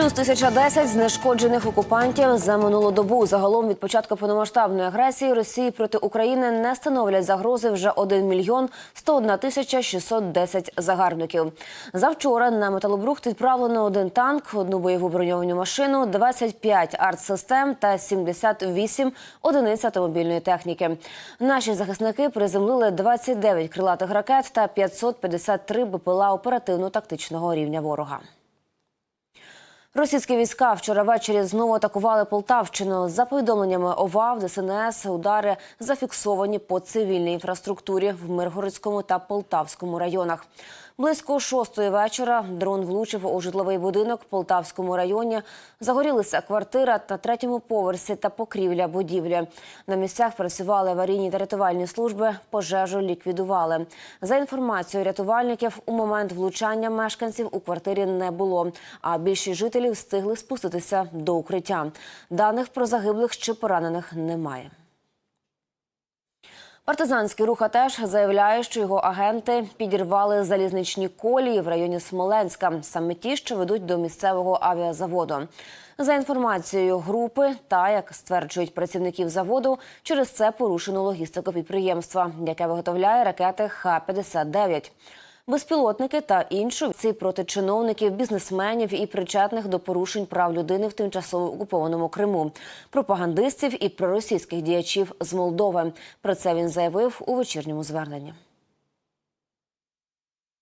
Плюс 1010 знешкоджених окупантів за минулу добу. Загалом від початку повномасштабної агресії Росії проти України не становлять загрози вже 1 мільйон 101 тисяча 610 загарбників. Завчора на металобрухт відправлено один танк, одну бойову броньовану машину, 25 артсистем та 78 одиниць автомобільної техніки. Наші захисники приземлили 29 крилатих ракет та 553 БПЛА оперативно-тактичного рівня ворога. Російські війська вчора ввечері знову атакували Полтавщину. За повідомленнями ОВАВ, ДСНС удари зафіксовані по цивільній інфраструктурі в Миргородському та Полтавському районах. Близько шостої вечора дрон влучив у житловий будинок в Полтавському районі. Загорілися квартира на третьому поверсі та покрівля будівлі. На місцях працювали аварійні та рятувальні служби, пожежу ліквідували. За інформацією рятувальників, у момент влучання мешканців у квартирі не було, а більшість жителів встигли спуститися до укриття. Даних про загиблих чи поранених немає. Партизанський рух теж заявляє, що його агенти підірвали залізничні колії в районі Смоленська, саме ті, що ведуть до місцевого авіазаводу. За інформацією групи, та як стверджують працівників заводу, через це порушено логістику підприємства, яке виготовляє ракети Х-59. Безпілотники та інші проти чиновників, бізнесменів і причетних до порушень прав людини в тимчасово окупованому Криму, пропагандистів і проросійських діячів з Молдови. Про це він заявив у вечірньому зверненні.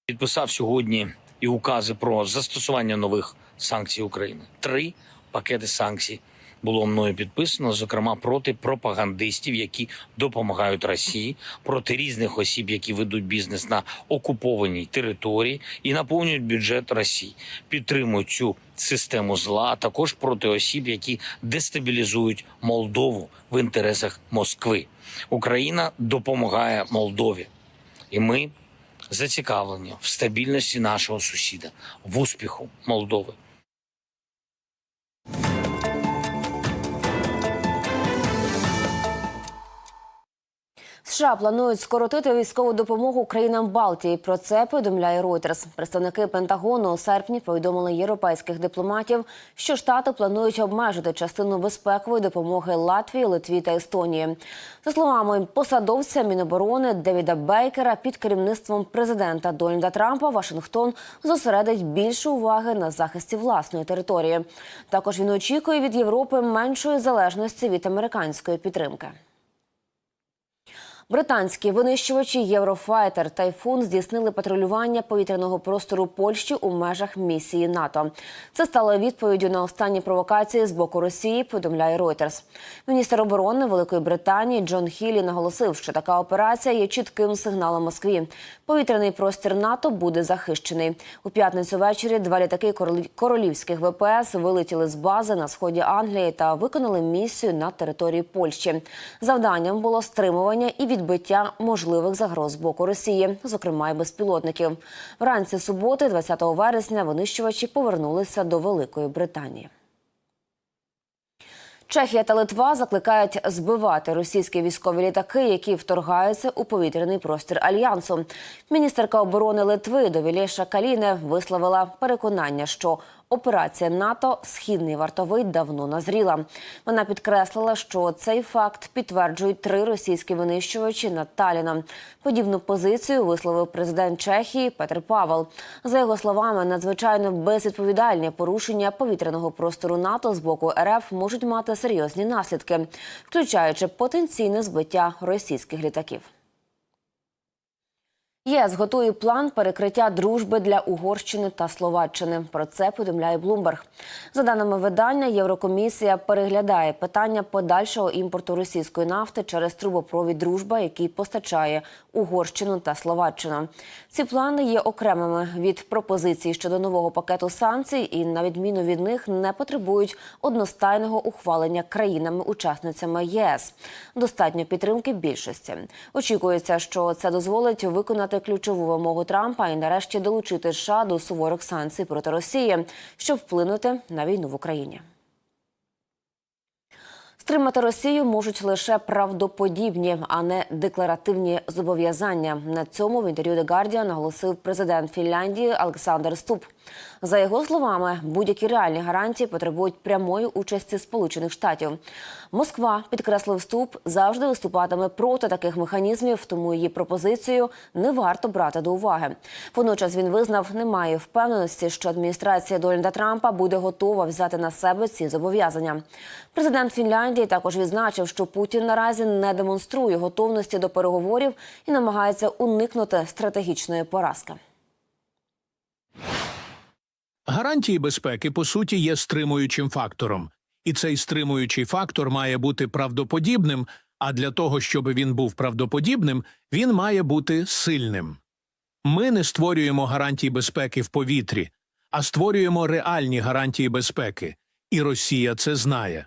Підписав сьогодні і укази про застосування нових санкцій України. Три пакети санкцій було мною підписано, зокрема проти пропагандистів, які допомагають Росії, проти різних осіб, які ведуть бізнес на окупованій території і наповнюють бюджет Росії, підтримують цю систему зла, а також проти осіб, які дестабілізують Молдову в інтересах Москви. Україна допомагає Молдові, і ми зацікавлені в стабільності нашого сусіда, в успіху Молдови. США планують скоротити військову допомогу країнам Балтії. Про це повідомляє Reuters. Представники Пентагону у серпні повідомили європейських дипломатів, що штати планують обмежити частину безпекової допомоги Латвії, Литві та Естонії. За словами посадовця Міноборони Девіда Бейкера, під керівництвом президента Дональда Трампа Вашингтон зосередить більше уваги на захисті власної території. Також він очікує від Європи меншої залежності від американської підтримки. Британські винищувачі Єврофайтер Тайфун здійснили патрулювання повітряного простору Польщі у межах місії НАТО. Це стало відповіддю на останні провокації з боку Росії. Повідомляє Reuters. Міністр оборони Великої Британії Джон Хілі наголосив, що така операція є чітким сигналом Москві. Повітряний простір НАТО буде захищений у п'ятницю. Ввечері два літаки королі- королівських ВПС вилетіли з бази на сході Англії та виконали місію на території Польщі. Завданням було стримування і відбиття можливих загроз з боку Росії, зокрема й безпілотників. Вранці суботи, 20 вересня, винищувачі повернулися до Великої Британії. Чехія та Литва закликають збивати російські військові літаки, які вторгаються у повітряний простір альянсу. Міністерка оборони Литви Довілєша Каліне висловила переконання, що операція НАТО Східний вартовий давно назріла. Вона підкреслила, що цей факт підтверджують три російські винищувачі над Таліном. Подібну позицію висловив президент Чехії Петр Павел. За його словами, надзвичайно безвідповідальні порушення повітряного простору НАТО з боку РФ можуть мати серйозні наслідки, включаючи потенційне збиття російських літаків. ЄС готує план перекриття дружби для Угорщини та Словаччини. Про це повідомляє Блумберг. За даними видання, Єврокомісія переглядає питання подальшого імпорту російської нафти через трубопровід Дружба, який постачає Угорщину та Словаччину. Ці плани є окремими від пропозицій щодо нового пакету санкцій, і на відміну від них не потребують одностайного ухвалення країнами-учасницями ЄС. Достатньо підтримки більшості. Очікується, що це дозволить виконати ключову вимогу Трампа і нарешті долучити США до суворих санкцій проти Росії, щоб вплинути на війну в Україні. Стримати Росію можуть лише правдоподібні, а не декларативні зобов'язання. На цьому в інтерв'ю The Guardian наголосив президент Фінляндії Олександр Ступ. За його словами, будь-які реальні гарантії потребують прямої участі Сполучених Штатів. Москва, підкреслив Ступ, завжди виступатиме проти таких механізмів, тому її пропозицію не варто брати до уваги. Водночас він визнав, немає впевненості, що адміністрація Дональда Трампа буде готова взяти на себе ці зобов'язання. Президент Фінляндії також відзначив, що Путін наразі не демонструє готовності до переговорів і намагається уникнути стратегічної поразки. Гарантії безпеки по суті є стримуючим фактором, і цей стримуючий фактор має бути правдоподібним. А для того, щоб він був правдоподібним, він має бути сильним. Ми не створюємо гарантії безпеки в повітрі, а створюємо реальні гарантії безпеки, і Росія це знає.